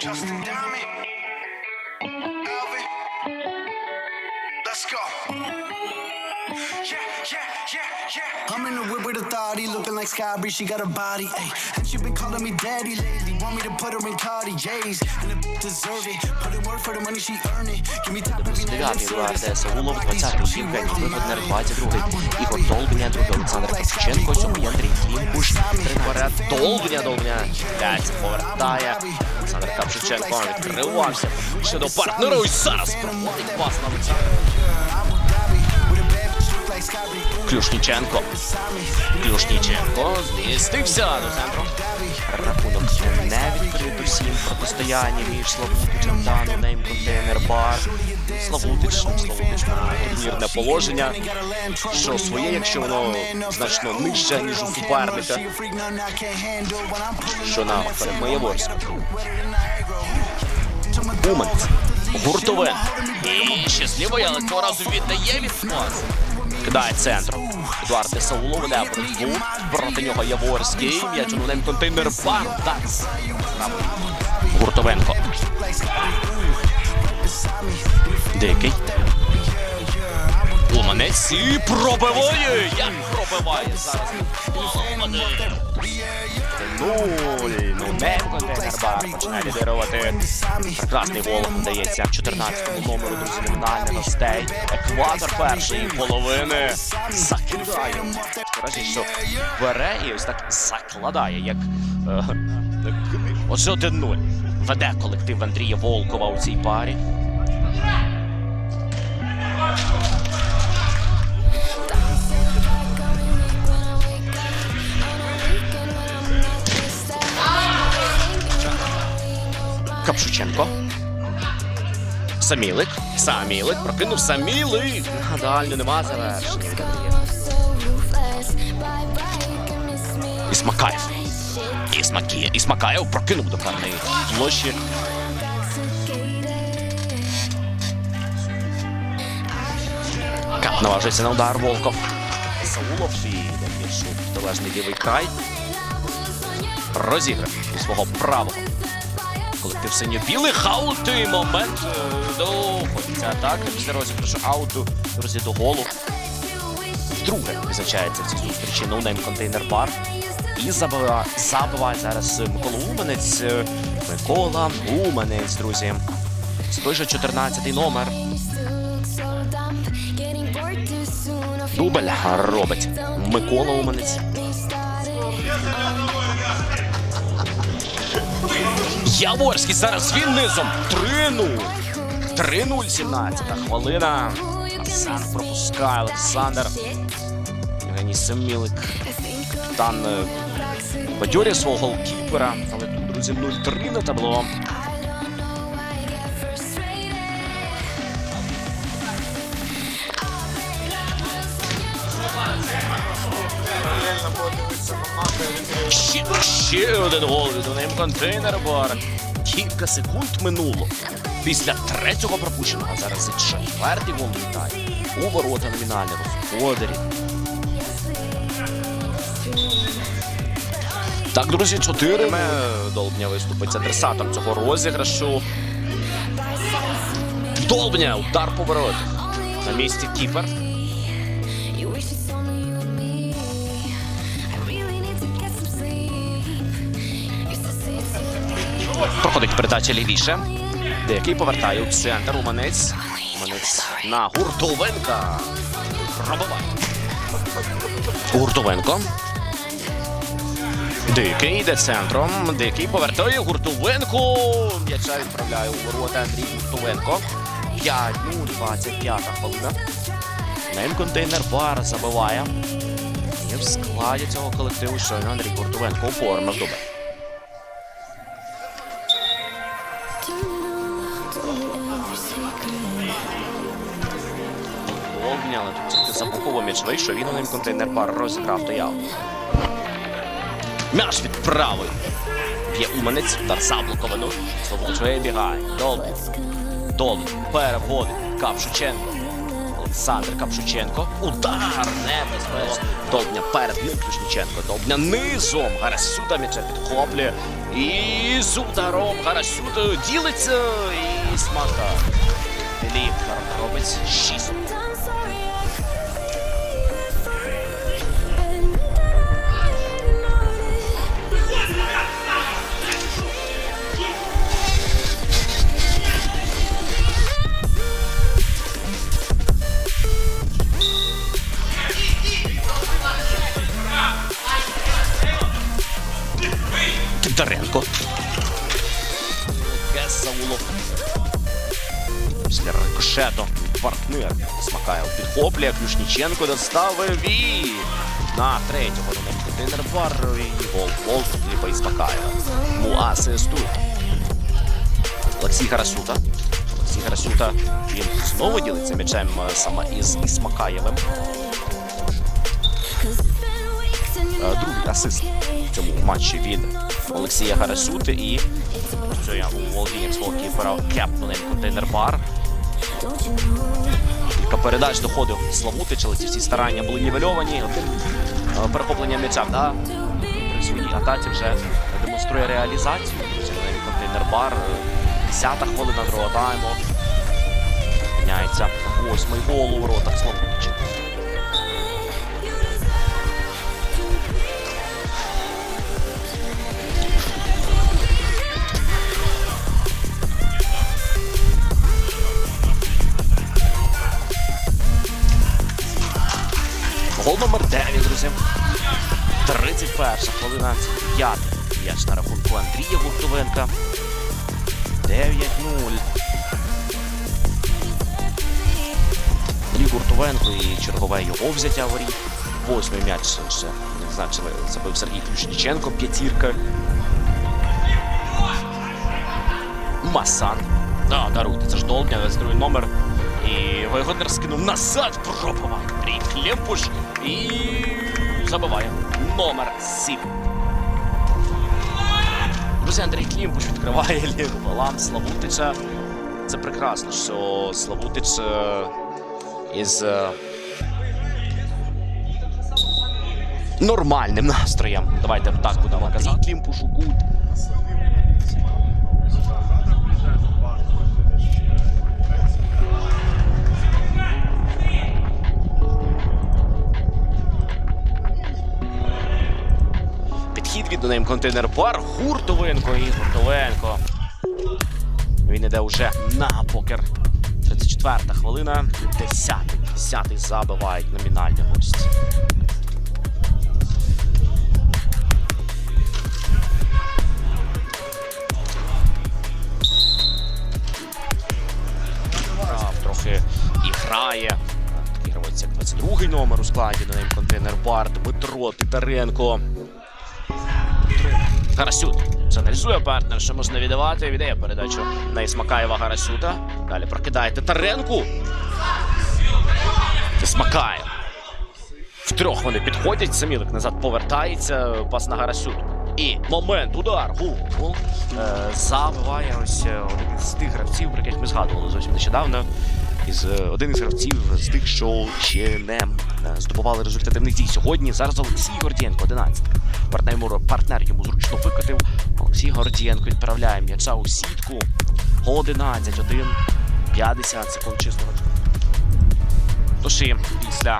Justin Diamond, Alvin, let's go. Yeah, yeah, yeah, yeah. I'm in the whip with a authority, looking like Sky Bree. She got a body, ayy. And she been calling me daddy lately. Want me to put her in Cartier's, and the deserve it. Put in work for the money she earn it. Give me top every night, 9-й service. Саулов, these 20-й hoes, she Євгеній worth it. Вигоднер, 22-й Ігор Долбіня, 2-й Олександр Костюченко, 7-й Андрій Клімбуш, 3 вперед, Долбіня, Долбіня, 5 повертає, Олександр Капшиченко відкривався, ще до партнера, і зараз проходить пас на. Клюшніченко. Клюшніченко змістився до центру. Рахунок не відкрито всім протистояння між Славутичем та нонейм контейнер бар. Славутич, Славутич має турнірне положення, що своє, якщо воно значно нижче, ніж у суперника, що на Перемиєворську. Уманець. Гуртовен. І щасливо, але цього разу віддає від пас. Кидає центром. Едуард Десаулов веде боротьбу. Проти нього Яворський. М'яч у контейнер бар. Дакс. Гуртовенко. Дикий. Уманець і пробиває! Як пробиває зараз? Нуль. Ну, не контейнер бар починає лідирувати. Прекрасний гол вдається 14-му номеру, друзі, номінальних гостей. Екватор першої половини закидає. Разі, що бере і ось так закладає, як е, Оце 1-0. Веде колектив Андрія Волкова у цій парі. Капшученко. Самілик. Самілик. Прокинув Самілик. На дальню нема завершення. Ісмакаєв. Ісмакіє. Ісмакаєв прокинув до карної площі. Кап наважується на удар Волков. Саулов і більшу протилежний лівий край. Розіграв свого правого. Колектив синьо-білий хаути момент е, доходиться атаки після розіграшу ауту друзі до голу. Вдруге визначається в цій зустрічі ноунейм контейнер бар. І забиває, забиває зараз Микола Уманець. Е, Микола Уманець, друзі. Це той же 14-й номер. Дубль робить Микола Уманець. Яворський зараз він низом. 3-0. 3-0, 17 хвилина. Сан пропускає Олександр. Євгеній Семілик. Капітан бадьорі свого голкіпера. Але тут, друзі, 0-3 на табло. Ще, ще один гол від ним контейнер бар. Кілька секунд минуло. Після третього пропущеного зараз і четвертий гол літає. У ворота номінального господарі. Так, друзі, чотири. Долбня виступить адресатом цього розіграшу. Долбня, удар по воротах. На місці кіпер. Проходить передача лівіше. Деякий повертає у центр. Уманець. Уманець на Гуртовенка. Пробиває. Гуртовенко. Дикий йде центром. Дикий повертає Гуртовенко. М'яча відправляє у ворота Андрій Гуртовенко. 5 ну 25 хвилина. Нейм контейнер бар забиває. І в складі цього колективу щойно Андрій Гуртовенко оформив добре. Обняли тут тільки Забухово м'яч вийшов, він у контейнер бар розіграв то я. М'яч від правої. Б'є Уманець, удар заблоковано. Слободич вибігає. Долбін. Долбін переводить. Капшученко. Олександр Капшученко. Удар небезпечно. Долбня перед ним Ключніченко. Долбня низом. Гарасюта м'яча підхоплює. І з ударом Гарасюта ділиться. І смака. Фарм робить 6. Титаренко. Газ за. Після рикошету партнер Смакаєв підхоплює. Ключніченко доставив і на третього бар і гол гол Філіпа Ісмакаєва. Ну, асистує. Олексій Гарасюта. Олексій Гарасюта. Він знову ділиться м'ячем е, саме із Ісмакаєвим. Е, Другий асист в цьому матчі від Олексія Гарасюти і володіннях свого кіпера Кепнунен контейнер бар. Кілька передач доходив Славутич, але ці всі старання були нівельовані. Перехоплення е, перехопленням м'яча да, при своїй атаці вже демонструє реалізацію. Контейнер бар. Десята хвилина другого тайму. Міняється восьмий гол у воротах Славутича. Номер 9, друзі. 31 хвилина, 5 м'яч на рахунку Андрія Гуртовенка. 9-0. Андрій Гуртовенко і чергове його взяття воріт. Восьмий м'яч ще значили. Забив Сергій Ключніченко, п'ятірка. Масан. Да, даруйте, це ж Долбня, 22 номер. І Вайгоднер скинув назад пробував. Андрій Клемпуш і забиває номер 7. Друзі, Андрій Клімпуш відкриває ліву баланс Славутича. Це прекрасно, що Славутич із е, нормальним настроєм. Давайте так будемо казати. Клімпушу кут. Підхід від ним контейнер бар. Гуртовенко і Гуртовенко. Він іде уже на покер. 34 хвилина. 10. 10 забивають номінальні гості. Трохи і грає. Такий як 22 номер у складі на ним контейнер бар. Дмитро Титаренко. Гарасют. Це аналізує партнер, що можна віддавати. Віддає передачу на Ісмакаєва Гарасюта. Далі прокидає Титаренку. Ісмакаєв. Втрьох вони підходять. Самілик назад повертається. Пас на Гарасют. І момент, удар, гул. Е, забиває ось е, один з тих гравців, про яких ми згадували зовсім нещодавно. Із, е, один із гравців з тих, що ще не здобували результативних дій сьогодні. Зараз Олексій Гордієнко, 11. Партнер, партнер йому зручно викотив. Олексій Гордієнко відправляє м'яча у сітку. 11, 1, 50 секунд чистого. Тож і після.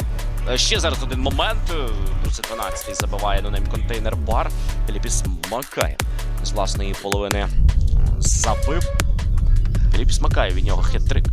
е, Ще зараз один момент. е, Друзі 12 забиває на ним контейнер бар. Філіпіс Макає з власної половини м, забив. Філіпіс Макає від нього хет-трик.